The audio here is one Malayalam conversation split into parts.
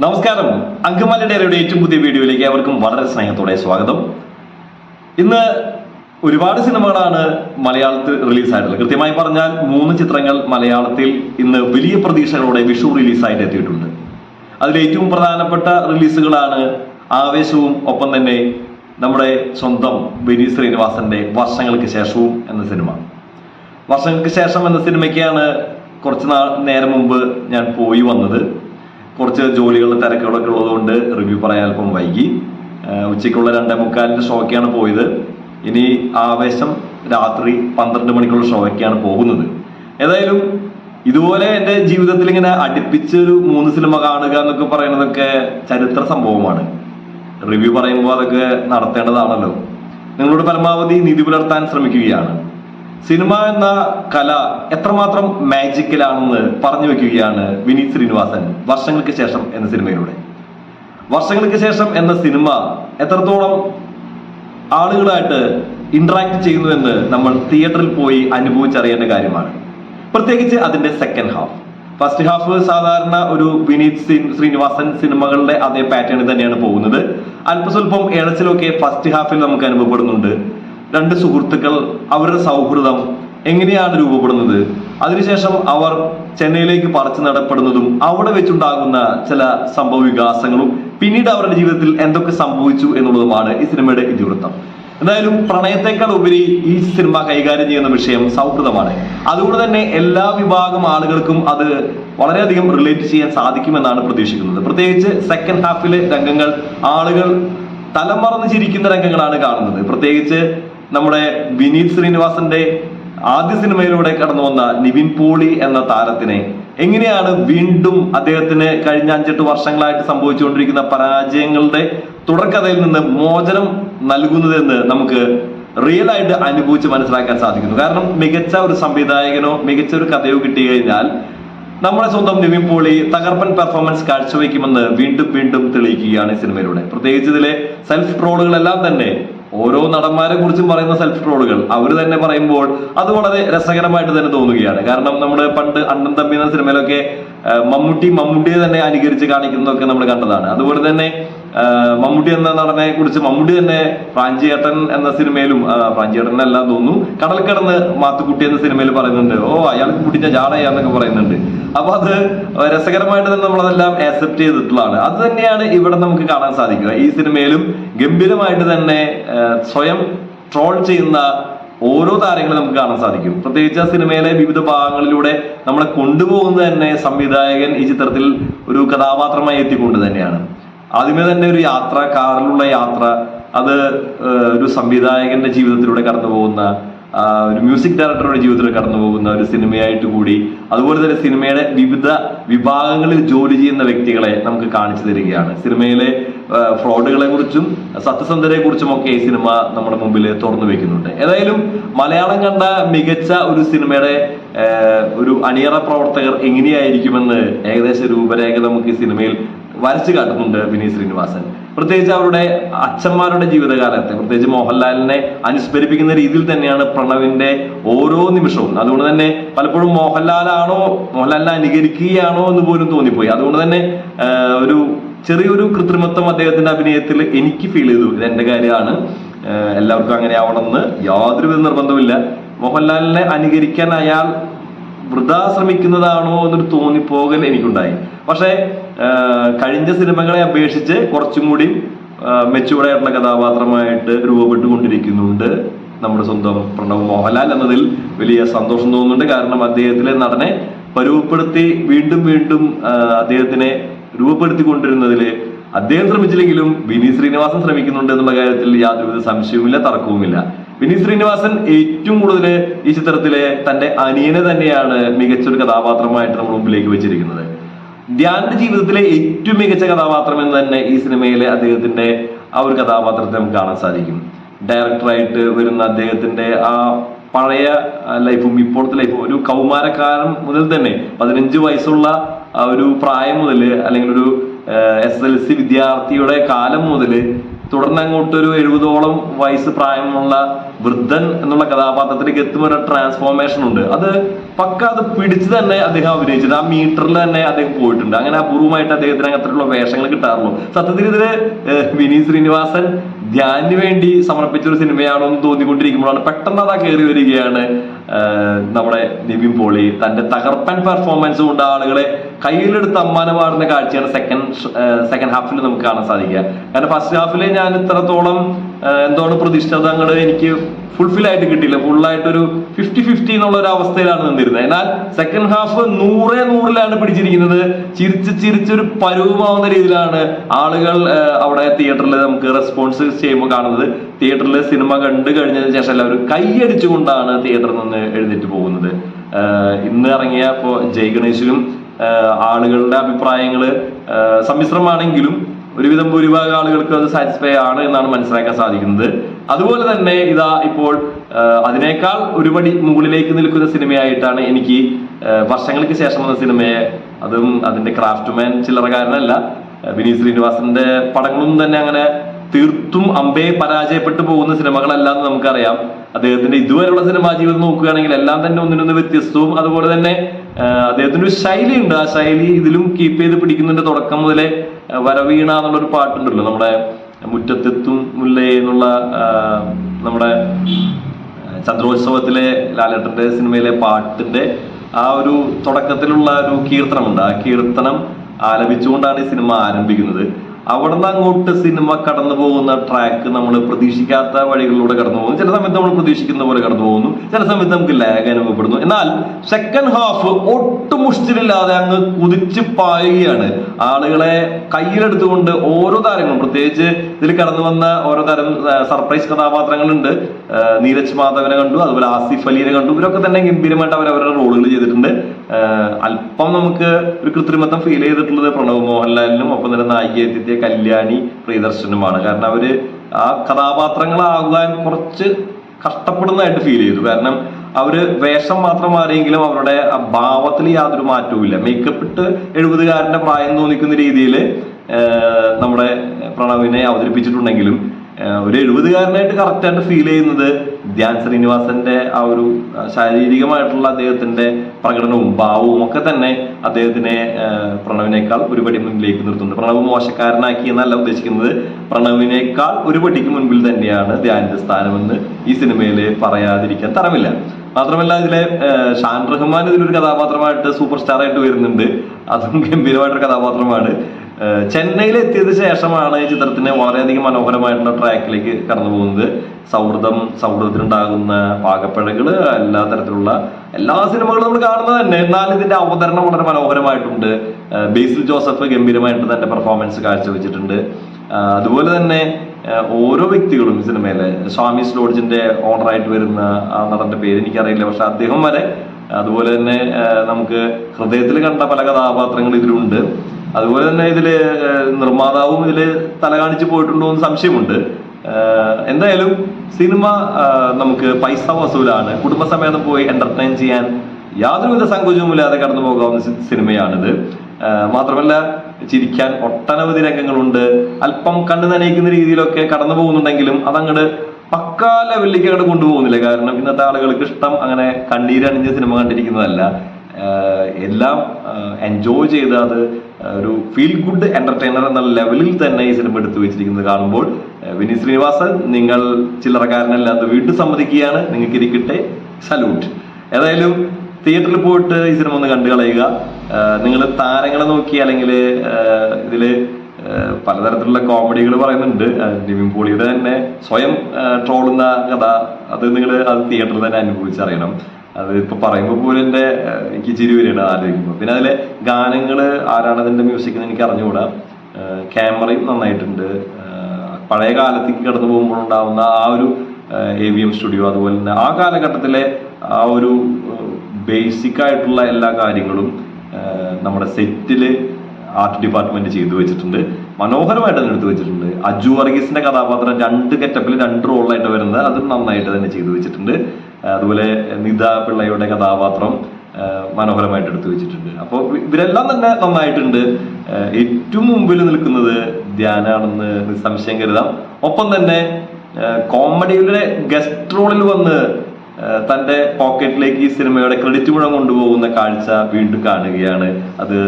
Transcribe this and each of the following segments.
നമസ്കാരം. അങ്കമാലി ഡയറിയുടെ ഏറ്റവും പുതിയ വീഡിയോയിലേക്ക് അവർക്കും വളരെ സ്നേഹത്തോടെ സ്വാഗതം. ഇന്ന് ഒരുപാട് സിനിമകളാണ് മലയാളത്തിൽ റിലീസായിട്ടുള്ളത്. കൃത്യമായി പറഞ്ഞാൽ മൂന്ന് ചിത്രങ്ങൾ മലയാളത്തിൽ ഇന്ന് വലിയ പ്രതീക്ഷകളോടെ വിഷു റിലീസായിട്ട് എത്തിയിട്ടുണ്ട്. അതിൽ ഏറ്റവും പ്രധാനപ്പെട്ട റിലീസുകളാണ് ആവേശവും ഒപ്പം തന്നെ നമ്മുടെ സ്വന്തം ബിനി ശ്രീനിവാസന്റെ വർഷങ്ങൾക്ക് ശേഷവും എന്ന സിനിമ. വർഷങ്ങൾക്ക് ശേഷം എന്ന സിനിമയ്ക്കാണ് കുറച്ച് നാൾ നേരം മുമ്പ് ഞാൻ പോയി വന്നത്. കുറച്ച് ജോലികളുടെ തിരക്കുകളൊക്കെ ഉള്ളതുകൊണ്ട് റിവ്യൂ പറയാൻ അല്പം വൈകി. ഉച്ചയ്ക്കുള്ള രണ്ടേ മുക്കാലിന്റെ ഷോയ്ക്കാണ് പോയത്. ഇനി ആവേശം രാത്രി പന്ത്രണ്ട് മണിക്കുള്ള ഷോയ്ക്കാണ് പോകുന്നത്. ഏതായാലും ഇതുപോലെ എന്റെ ജീവിതത്തിൽ ഇങ്ങനെ അടുപ്പിച്ചൊരു മൂന്ന് സിനിമ കാണുക എന്നൊക്കെ പറയുന്നതൊക്കെ ചരിത്ര സംഭവമാണ്. റിവ്യൂ പറയുമ്പോൾ അതൊക്കെ നടത്തേണ്ടതാണല്ലോ. നിങ്ങളോട് പരമാവധി നീതി പുലർത്താൻ ശ്രമിക്കുകയാണ്. സിനിമ എന്ന കല എത്രമാത്രം മാജിക്കലാണെന്ന് പറഞ്ഞു വെക്കുകയാണ് വിനീത് ശ്രീനിവാസൻ വർഷങ്ങൾക്ക് ശേഷം എന്ന സിനിമയിലൂടെ. വർഷങ്ങൾക്ക് ശേഷം എന്ന സിനിമ എത്രത്തോളം ആളുകളായിട്ട് ഇന്ററാക്ട് ചെയ്യുന്നു എന്ന് നമ്മൾ തിയേറ്ററിൽ പോയി അനുഭവിച്ചറിയേണ്ട കാര്യമാണ്. പ്രത്യേകിച്ച് അതിന്റെ സെക്കൻഡ് ഹാഫ് ഫസ്റ്റ് ഹാഫ് സാധാരണ ഒരു വിനീത് ശ്രീനിവാസൻ സിനിമകളുടെ അതേ പാറ്റേണിൽ തന്നെയാണ് പോകുന്നത്. അല്പസ്വല്പം ഇഴച്ചിലൊക്കെ ഫസ്റ്റ് ഹാഫിൽ നമുക്ക് അനുഭവപ്പെടുന്നുണ്ട്. രണ്ട് സുഹൃത്തുക്കൾ അവരുടെ സൗഹൃദം എങ്ങനെയാണ് രൂപപ്പെടുന്നത്? അതിനുശേഷം അവർ ചെന്നൈയിലേക്ക് പറിച്ചു നടപ്പെടുന്നതും അവിടെ വെച്ചുണ്ടാകുന്ന ചില സംഭവ വികാസങ്ങളും പിന്നീട് അവരുടെ ജീവിതത്തിൽ എന്തൊക്കെ സംഭവിച്ചു എന്നുള്ളതുമാണ് ഈ സിനിമയുടെ ഇതിവൃത്തം. എന്തായാലും പ്രണയത്തെക്കാൾ ഉപരി ഈ സിനിമ കൈകാര്യം ചെയ്യുന്ന വിഷയം സൗഹൃദമാണ്. അതുകൊണ്ട് തന്നെ എല്ലാ വിഭാഗം ആളുകൾക്കും അത് വളരെയധികം റിലേറ്റ് ചെയ്യാൻ സാധിക്കുമെന്നാണ് പ്രതീക്ഷിക്കുന്നത്. പ്രത്യേകിച്ച് സെക്കൻഡ് ഹാഫിലെ രംഗങ്ങൾ ആളുകൾ തലമറന്ന് ചിരിക്കുന്ന രംഗങ്ങളാണ് കാണുന്നത്. പ്രത്യേകിച്ച് നമ്മുടെ വിനീത് ശ്രീനിവാസന്റെ ആദ്യ സിനിമയിലൂടെ കടന്നു വന്ന നിവിൻ പോളി എന്ന താരത്തിനെ എങ്ങനെയാണ് വീണ്ടും അദ്ദേഹത്തിന് കഴിഞ്ഞ അഞ്ചെട്ട് വർഷങ്ങളായിട്ട് സംഭവിച്ചുകൊണ്ടിരിക്കുന്ന പരാജയങ്ങളുടെ തുടർക്കഥയിൽ നിന്ന് മോചനം നൽകുന്നതെന്ന് നമുക്ക് റിയൽ ആയിട്ട് അനുഭവിച്ച് മനസ്സിലാക്കാൻ സാധിക്കുന്നു. കാരണം മികച്ച ഒരു സംവിധായകനോ മികച്ച ഒരു കഥയോ കിട്ടി കഴിഞ്ഞാൽ നമ്മുടെ സ്വന്തം നിവിൻ പോളി തകർപ്പൻ പെർഫോമൻസ് കാഴ്ചവെക്കുമെന്ന് വീണ്ടും വീണ്ടും തെളിയിക്കുകയാണ് ഈ സിനിമയിലൂടെ. പ്രത്യേകിച്ച് ഇതിലെ സെൽഫ് ട്രോളുകളെല്ലാം തന്നെ ഓരോ നടന്മാരെ കുറിച്ചും പറയുന്ന സെൽഫ് ട്രോളുകൾ അവർ തന്നെ പറയുമ്പോൾ അത് വളരെ രസകരമായിട്ട് തന്നെ തോന്നുകയാണ്. കാരണം നമ്മുടെ പണ്ട് അണ്ണൻ തമ്പി എന്ന സിനിമയിലൊക്കെ മമ്മൂട്ടി മമ്മൂട്ടിയെ തന്നെ അനുകരിച്ച് കാണിക്കുന്നതൊക്കെ നമ്മൾ കണ്ടതാണ്. അതുപോലെ തന്നെ മമ്മൂട്ടി എന്ന നടനെ കുറിച്ച് മമ്മൂട്ടി തന്നെ പ്രാഞ്ചിയേട്ടൻ എന്ന സിനിമയിലും അല്ല തോന്നുന്നു. കടൽ കടന്ന് മാത്തുക്കുട്ടി എന്ന സിനിമയിൽ പറയുന്നുണ്ട് ഓ അയാൾക്ക് കുട്ടിച്ച ജാടയാന്നൊക്കെ പറയുന്നുണ്ട്. അപ്പൊ അത് രസകരമായിട്ട് തന്നെ നമ്മളതെല്ലാം ആക്സെപ്റ്റ് ചെയ്തിട്ടുള്ളതാണ്. അത് തന്നെയാണ് ഇവിടെ നമുക്ക് കാണാൻ സാധിക്കുക. ഈ സിനിമയിലും ഗംഭീരമായിട്ട് തന്നെ സ്വയം ട്രോൾ ചെയ്യുന്ന ഓരോ താരങ്ങളും നമുക്ക് കാണാൻ സാധിക്കും. പ്രത്യേകിച്ച് ആ സിനിമയിലെ വിവിധ ഭാഗങ്ങളിലൂടെ നമ്മളെ കൊണ്ടുപോകുന്നത് തന്നെ സംവിധായകൻ ഈ ചിത്രത്തിൽ ഒരു കഥാപാത്രമായി എത്തിക്കൊണ്ട് തന്നെയാണ്. ആദ്യമേ തന്നെ ഒരു യാത്ര കാറിലുള്ള യാത്ര അത് ഒരു സംവിധായകന്റെ ജീവിതത്തിലൂടെ കടന്നു പോകുന്ന ഒരു മ്യൂസിക് ഡയറക്ടറുടെ ജീവിതത്തിൽ കടന്നു പോകുന്ന ഒരു സിനിമയായിട്ട് കൂടി അതുപോലെ തന്നെ സിനിമയുടെ വിവിധ വിഭാഗങ്ങളിൽ ജോലി ചെയ്യുന്ന വ്യക്തികളെ നമുക്ക് കാണിച്ചു തരികയാണ്. സിനിമയിലെ ഫ്രോഡുകളെ കുറിച്ചും സത്യസന്ധരെ കുറിച്ചും ഒക്കെ ഈ സിനിമ നമ്മുടെ മുമ്പിൽ തുറന്നു വെക്കുന്നുണ്ട്. ഏതായാലും മലയാളം കണ്ട മികച്ച ഒരു സിനിമയുടെ ഒരു അണിയറ പ്രവർത്തകർ എങ്ങനെയായിരിക്കുമെന്ന് ഏകദേശം രൂപരേഖ നമുക്ക് ഈ സിനിമയിൽ വരച്ചു കാട്ടുന്നുണ്ട് വിനീത് ശ്രീനിവാസൻ. പ്രത്യേകിച്ച് അവരുടെ അച്ഛന്മാരുടെ ജീവിതകാലത്തെ പ്രത്യേകിച്ച് മോഹൻലാലിനെ അനുസ്മരിപ്പിക്കുന്ന രീതിയിൽ തന്നെയാണ് പ്രണവിന്റെ ഓരോ നിമിഷവും. അതുകൊണ്ട് തന്നെ പലപ്പോഴും മോഹൻലാലാണോ മോഹൻലാലിനെ അനുകരിക്കുകയാണോ എന്ന് പോലും തോന്നിപ്പോയി. അതുകൊണ്ട് തന്നെ ഒരു ചെറിയൊരു കൃത്രിമത്വം അദ്ദേഹത്തിന്റെ അഭിനയത്തിൽ എനിക്ക് ഫീൽ ചെയ്തു. ഇത് എന്റെ കാര്യമാണ്. എല്ലാവർക്കും അങ്ങനെ ആവണമെന്ന് യാതൊരുവിധ നിർബന്ധമില്ല മോഹൻലാലിനെ അനുകരിക്കാൻ അയാൾ വൃതാ ശ്രമിക്കുന്നതാണോ എന്നൊരു തോന്നിപ്പോകൽ എനിക്കുണ്ടായി. പക്ഷേ കഴിഞ്ഞ സിനിമകളെ അപേക്ഷിച്ച് കുറച്ചും കൂടി മെച്ചൂർഡായിട്ടുള്ള കഥാപാത്രമായിട്ട് രൂപപ്പെട്ടുകൊണ്ടിരിക്കുന്നുണ്ട് നമ്മുടെ സ്വന്തം പ്രണവ് മോഹൻലാൽ എന്നതിൽ വലിയ സന്തോഷം തോന്നുന്നുണ്ട്. കാരണം അദ്ദേഹത്തിലെ നടനെ പരുവപ്പെടുത്തി വീണ്ടും വീണ്ടും അദ്ദേഹത്തിനെ രൂപപ്പെടുത്തി കൊണ്ടിരുന്നതിൽ അദ്ദേഹം ശ്രമിച്ചില്ലെങ്കിലും വിനീത് ശ്രീനിവാസൻ ശ്രമിക്കുന്നുണ്ട് എന്നുള്ള കാര്യത്തിൽ യാതൊരുവിധ സംശയവുമില്ല തർക്കവുമില്ല. വിനീത് ശ്രീനിവാസൻ ഏറ്റവും കൂടുതൽ ഈ ചിത്രത്തിലെ തന്റെ അനിയനെ തന്നെയാണ് മികച്ചൊരു കഥാപാത്രമായിട്ട് നമ്മുടെ മുമ്പിലേക്ക് വെച്ചിരിക്കുന്നത്. ധ്യാന്റെ ജീവിതത്തിലെ ഏറ്റവും മികച്ച കഥാപാത്രം എന്ന് തന്നെ ഈ സിനിമയിലെ അദ്ദേഹത്തിന്റെ ആ ഒരു കഥാപാത്രത്തെ നമുക്ക് കാണാൻ സാധിക്കും. ഡയറക്ടറായിട്ട് വരുന്ന അദ്ദേഹത്തിന്റെ ആ പഴയ ലൈഫും ഇപ്പോഴത്തെ ലൈഫും ഒരു കൗമാരക്കാരൻ മുതൽ തന്നെ പതിനഞ്ച് വയസ്സുള്ള ഒരു പ്രായം മുതൽ അല്ലെങ്കിൽ ഒരു എസ് എൽ സി വിദ്യാർത്ഥിയുടെ കാലം മുതൽ തുടർന്ന് അങ്ങോട്ട് ഒരു എഴുപതോളം വയസ്സ് പ്രായമുള്ള വൃദ്ധൻ എന്നുള്ള കഥാപാത്രത്തിലേക്ക് എത്തുമ്പോൾ ഒരു ട്രാൻസ്ഫോർമേഷൻ ഉണ്ട്. അത് പക്ക അത് പിടിച്ച് തന്നെ അദ്ദേഹം അഭിനയിച്ചത് ആ മീറ്ററിൽ തന്നെ അദ്ദേഹം പോയിട്ടുണ്ട്. അങ്ങനെ അപൂർവമായിട്ട് അദ്ദേഹത്തിന് അങ്ങനത്തെയുള്ള വേഷങ്ങൾ കിട്ടാറുള്ളൂ. സത്യത്തിൽ ഇതിൽ വിനീത് ശ്രീനിവാസൻ ധ്യാനിന് വേണ്ടി സമർപ്പിച്ച ഒരു സിനിമയാണോ എന്ന് തോന്നിക്കൊണ്ടിരിക്കുമ്പോഴാണ് പെട്ടെന്ന് അതാ കയറി വരികയാണ് നമ്മുടെ നിവിൻ പോളി. തന്റെ തകർപ്പൻ പെർഫോമൻസ് കൊണ്ട് ആളുകളെ കയ്യിലെടുത്ത് അമ്മാനമാടുന്ന കാഴ്ചയാണ് സെക്കൻഡ് സെക്കൻഡ് ഹാഫിൽ നമുക്ക് കാണാൻ സാധിക്കുക. കാരണം ഫസ്റ്റ് ഹാഫിൽ ഞാൻ ഇത്രത്തോളം എന്തോ എന്താണ് പ്രതീക്ഷിച്ചത് അങ്ങോട്ട് എനിക്ക് ഫുൾഫിൽ ആയിട്ട് കിട്ടിയില്ല. ഫുള്ളായിട്ടൊരു ഫിഫ്റ്റി ഫിഫ്റ്റി എന്നുള്ള ഒരു അവസ്ഥയിലാണ് നിന്നിരുന്നത്. എന്നാൽ സെക്കൻഡ് ഹാഫ് നൂറേ നൂറിലാണ് പിടിച്ചിരിക്കുന്നത്. ചിരിച്ച് ചിരിച്ചൊരു പരുവമാവുന്ന രീതിയിലാണ് ആളുകൾ അവിടെ തിയേറ്ററിൽ നമുക്ക് റെസ്പോൺസ് ചെയ്യുമ്പോൾ കാണുന്നത്. തിയേറ്ററിൽ സിനിമ കണ്ടു കഴിഞ്ഞതിന് ശേഷം എല്ലാവരും കൈയടിച്ചുകൊണ്ടാണ് തിയേറ്ററിൽ നിന്ന് എഴുന്നേറ്റ് പോകുന്നത്. ഇന്ന് ഇറങ്ങിയ ഇപ്പോൾ ജയ് ഗണേശിലും ആളുകളുടെ അഭിപ്രായങ്ങൾ സമ്മിശ്രമാണെങ്കിലും ഒരുവിധം ഭൂരിഭാഗം ആളുകൾക്ക് അത് സാറ്റിസ്ഫൈ ആണ് എന്നാണ് മനസ്സിലാക്കാൻ സാധിക്കുന്നത്. അതുപോലെ തന്നെ ഇതാ ഇപ്പോൾ അതിനേക്കാൾ ഒരുപടി മുകളിലേക്ക് നിൽക്കുന്ന സിനിമയായിട്ടാണ് എനിക്ക് വർഷങ്ങൾക്ക് ശേഷം വന്ന സിനിമയെ അതും അതിന്റെ ക്രാഫ്റ്റ്മാൻ ചില്ലറക്കാരനല്ല ആ, വിനീത് ശ്രീനിവാസന്റെ പടങ്ങളും തന്നെ അങ്ങനെ തീർത്തും അമ്പയെ പരാജയപ്പെട്ടു പോകുന്ന സിനിമകളല്ല എന്ന് നമുക്കറിയാം. അദ്ദേഹത്തിന്റെ ഇതുവരെയുള്ള സിനിമാ ജീവിതം നോക്കുകയാണെങ്കിൽ എല്ലാം തന്നെ ഒന്നിനൊന്ന് വ്യത്യസ്തവും അതുപോലെ തന്നെ അദ്ദേഹത്തിന്റെ ഒരു ശൈലിയുണ്ട്. ആ ശൈലി ഇതിലും കീപ്പ് ചെയ്ത് പിടിക്കുന്നുണ്ട്. തുടക്കം മുതലേ വരവീണ എന്നുള്ളൊരു പാട്ടുണ്ടല്ലോ. നമ്മുടെ മുറ്റത്തെത്തും മുല്ലേ എന്നുള്ള നമ്മുടെ ചന്ദ്രോത്സവത്തിലെ ലാലേട്ടന്റെ സിനിമയിലെ പാട്ടിന്റെ ആ ഒരു തുടക്കത്തിലുള്ള ഒരു കീർത്തനമുണ്ട്. ആ കീർത്തനം ആലപിച്ചുകൊണ്ടാണ് ഈ സിനിമ ആരംഭിക്കുന്നത്. അവിടെ നിന്ന് അങ്ങോട്ട് സിനിമ കടന്നു പോകുന്ന ട്രാക്ക് നമ്മൾ പ്രതീക്ഷിക്കാത്ത വഴികളിലൂടെ കടന്നു പോകുന്നു. ചില സമയത്ത് നമ്മൾ പ്രതീക്ഷിക്കുന്ന പോലെ കടന്നു പോകുന്നു. ചില സമയത്ത് നമുക്ക് ലാഗ് അനുഭവപ്പെടുന്നു. എന്നാൽ സെക്കൻഡ് ഹാഫ് ഒട്ടും മുഷ്ടിലില്ലാതെ അങ്ങ് കുതിച്ച് പായുകയാണ്. ആളുകളെ കയ്യിലെടുത്തുകൊണ്ട് ഓരോ താരങ്ങളും പ്രത്യേകിച്ച് ഇതിൽ കടന്നു വന്ന ഓരോ തരം സർപ്രൈസ് കഥാപാത്രങ്ങളുണ്ട്. നീരജ് മാധവനെ കണ്ടു അതുപോലെ ആസിഫ് അലീനെ കണ്ടു. ഇവരൊക്കെ തന്നെ ഗംഭീരമായിട്ട് അവർ അവരുടെ റോളുകൾ ചെയ്തിട്ടുണ്ട്. അല്പം നമുക്ക് ഒരു കൃത്രിമത്വം ഫീൽ ചെയ്തിട്ടുള്ളത് പ്രണവ് മോഹൻലാലിനും ഒപ്പം തന്നെ നായികയെത്തിയ കല്യാണി പ്രിയദർശനുമാണ്. കാരണം അവർ ആ കഥാപാത്രങ്ങളാകാൻ കുറച്ച് കഷ്ടപ്പെടുന്നതായിട്ട് ഫീൽ ചെയ്തു. കാരണം അവർ വേഷം മാത്രം മാറിയെങ്കിലും അവരുടെ ഭാവത്തിൽ യാതൊരു മാറ്റവും ഇല്ല. മേക്കപ്പ് ഇട്ട് എഴുപതുകാരന്റെ പ്രായം തോന്നിക്കുന്ന രീതിയിൽ നമ്മുടെ പ്രണവിനെ അവതരിപ്പിച്ചിട്ടുണ്ടെങ്കിലും ഒരു എഴുപതുകാരനായിട്ട് കറക്റ്റായിട്ട് ഫീൽ ചെയ്യുന്നത് ധ്യാൻ ശ്രീനിവാസന്റെ ആ ഒരു ശാരീരികമായിട്ടുള്ള അദ്ദേഹത്തിന്റെ പ്രകടനവും ഭാവവും ഒക്കെ തന്നെ അദ്ദേഹത്തിനെ പ്രണവിനേക്കാൾ ഒരുപടി മുന്നിലേക്ക് നിർത്തുന്നുണ്ട്. പ്രണവ് മോശക്കാരനാക്കി എന്നല്ല ഉദ്ദേശിക്കുന്നത്. പ്രണവിനേക്കാൾ ഒരുപടിക്ക് മുൻപിൽ തന്നെയാണ് ധ്യാനിന്റെ സ്ഥാനമെന്ന് ഈ സിനിമയിൽ പറയാതിരിക്കാൻ തരമില്ല. മാത്രമല്ല ഇതിലെ ഷാൻ റഹ്മാൻ ഇതിലൊരു കഥാപാത്രമായിട്ട് സൂപ്പർ സ്റ്റാർ ആയിട്ട് വരുന്നുണ്ട്. അതും ഗംഭീരമായിട്ടൊരു കഥാപാത്രമാണ്. ചെന്നൈയിൽ എത്തിയത് ശേഷമാണ് ഈ ചിത്രത്തിന് വളരെയധികം മനോഹരമായിട്ടുള്ള ട്രാക്കിലേക്ക് കടന്നു പോകുന്നത്. സൗഹൃദം സൗഹൃദത്തിനുണ്ടാകുന്ന പാകപ്പിഴകൾ എല്ലാ തരത്തിലുള്ള എല്ലാ സിനിമകളും നമ്മൾ കാണുന്നത് തന്നെ. എന്നാൽ ഇതിന്റെ അവതരണം വളരെ മനോഹരമായിട്ടുണ്ട്. ബേസിൽ ജോസഫ് ഗംഭീരമായിട്ട് തന്റെ പെർഫോമൻസ് കാഴ്ചവെച്ചിട്ടുണ്ട്. അതുപോലെ തന്നെ ഓരോ വ്യക്തികളും ഈ സിനിമയിലെ. സ്വാമി സ്ലോഡ്ജിന്റെ ഓണറായിട്ട് വരുന്ന ആ നടന്റെ പേര് എനിക്കറിയില്ല. പക്ഷെ അദ്ദേഹം വരെ അതുപോലെ തന്നെ നമുക്ക് ഹൃദയത്തിൽ കണ്ട പല കഥാപാത്രങ്ങൾ ഇതിലുണ്ട്. അതുപോലെ തന്നെ ഇതിൽ നിർമ്മാതാവും ഇതിൽ തല കാണിച്ചു പോയിട്ടുണ്ടോ എന്ന് സംശയമുണ്ട്. എന്തായാലും സിനിമ നമുക്ക് പൈസ വസൂലാണ്. കുടുംബസമേതം പോയി എന്റർടൈൻ ചെയ്യാൻ യാതൊരുവിധ സങ്കോചവുമില്ലാതെ കടന്നു പോകാവുന്ന സിനിമയാണിത്. മാത്രമല്ല ചിരിക്കാൻ ഒട്ടനവധി രംഗങ്ങളുണ്ട്. അല്പം കണ്ണു നനയിക്കുന്ന രീതിയിലൊക്കെ കടന്നു പോകുന്നുണ്ടെങ്കിലും അതങ്ങട് പക്കാ ലെവലിലേക്ക് അങ്ങോട്ട് കൊണ്ടുപോകുന്നില്ല. കാരണം ഇന്നത്തെ ആളുകൾക്ക് ഇഷ്ടം അങ്ങനെ കണ്ണീരണിഞ്ഞ സിനിമ കണ്ടിരിക്കുന്നതല്ല. എല്ലാം എൻജോയ് ചെയ്ത് അത് ഒരു ഫീൽ ഗുഡ് എന്റർടൈനർ എന്ന ലെവലിൽ തന്നെ ഈ സിനിമ എടുത്തു വെച്ചിരിക്കുന്നത് കാണുമ്പോൾ വിനീത് ശ്രീനിവാസൻ നിങ്ങൾ ചില്ലറക്കാരനല്ലാതെ വീണ്ടും സമ്മതിക്കുകയാണ്. നിങ്ങൾക്ക് ഇരിക്കട്ടെ സല്യൂട്ട് ഏതായാലും തിയേറ്ററിൽ പോയിട്ട് ഈ സിനിമ ഒന്ന് കണ്ടു കളയുക. നിങ്ങൾ താരങ്ങളെ നോക്കി അല്ലെങ്കിൽ ഇതിൽ പലതരത്തിലുള്ള കോമഡികൾ പറയുന്നുണ്ട്. നിവിൻ പോളിയുടെ തന്നെ സ്വയം ട്രോളുന്ന കഥ അത് നിങ്ങൾ അത് തിയേറ്ററിൽ തന്നെ അനുഭവിച്ചറിയണം. അത് ഇപ്പൊ പറയുമ്പോൾ പോലും എന്റെ എനിക്ക് ചിരി വരികയാണ് ആലോചിക്കുമ്പോൾ പിന്നെ അതിലെ ഗാനങ്ങൾ ആരാണ് അതിന്റെ മ്യൂസിക് എന്ന് എനിക്ക് അറിഞ്ഞുകൂടാ. ക്യാമറയും നന്നായിട്ടുണ്ട്. പഴയ കാലത്തേക്ക് കടന്നു പോകുമ്പോൾ ഉണ്ടാവുന്ന ആ ഒരു എ വി എം സ്റ്റുഡിയോ അതുപോലെ തന്നെ ആ കാലഘട്ടത്തിലെ ആ ഒരു ബേസിക് ആയിട്ടുള്ള എല്ലാ കാര്യങ്ങളും നമ്മുടെ സെറ്റിൽ ആർട്ട് ഡിപ്പാർട്ട്മെന്റ് ചെയ്തു വെച്ചിട്ടുണ്ട്. മനോഹരമായിട്ട് തന്നെ എടുത്തു വെച്ചിട്ടുണ്ട്. അജു വർഗീസിന്റെ കഥാപാത്രം രണ്ട് കെറ്റപ്പിൽ രണ്ട് റോളായിട്ട് വരുന്നത് അത് നന്നായിട്ട് തന്നെ ചെയ്തു വെച്ചിട്ടുണ്ട്. അതുപോലെ നിത പിള്ളയുടെ കഥാപാത്രം മനോഹരമായിട്ട് എടുത്തു വെച്ചിട്ടുണ്ട്. അപ്പോൾ ഇവരെല്ലാം തന്നെ നന്നായിട്ടുണ്ട്. ഏറ്റവും മുമ്പിൽ നിൽക്കുന്നത് ധ്യാനാണെന്ന് സംശയം കരുതാം. ഒപ്പം തന്നെ കോമഡിയുടെ ഗസ്റ്റ് റോളിൽ വന്ന് തന്റെ പോക്കറ്റിലേക്ക് ഈ സിനിമയുടെ ക്രെഡിറ്റ് മുഴം കൊണ്ടുപോകുന്ന കാഴ്ച വീണ്ടും കാണുകയാണ്. അത്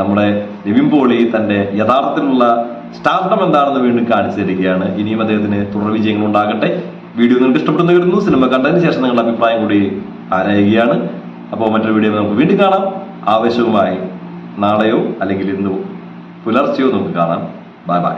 നമ്മുടെ നിവിൻ പോളി തന്റെ യഥാർത്ഥത്തിലുള്ള സ്റ്റാർഡം എന്താണെന്ന് വീണ്ടും കാണിച്ചു തരികയാണ്. ഇനിയും അദ്ദേഹത്തിന് തുടർ വിജയങ്ങൾ ഉണ്ടാകട്ടെ വീഡിയോ നിങ്ങൾക്ക് ഇഷ്ടപ്പെടുന്ന വരുന്നു സിനിമ കണ്ടതിന് ശേഷം നിങ്ങളുടെ അഭിപ്രായം കൂടി ആരായുകയാണ്. അപ്പോൾ മറ്റൊരു വീഡിയോ നമുക്ക് വീണ്ടും കാണാം. ആവശ്യവുമായി നാളെയോ അല്ലെങ്കിൽ ഇന്നോ പുലർച്ചെയോ നമുക്ക് കാണാം. Bye bye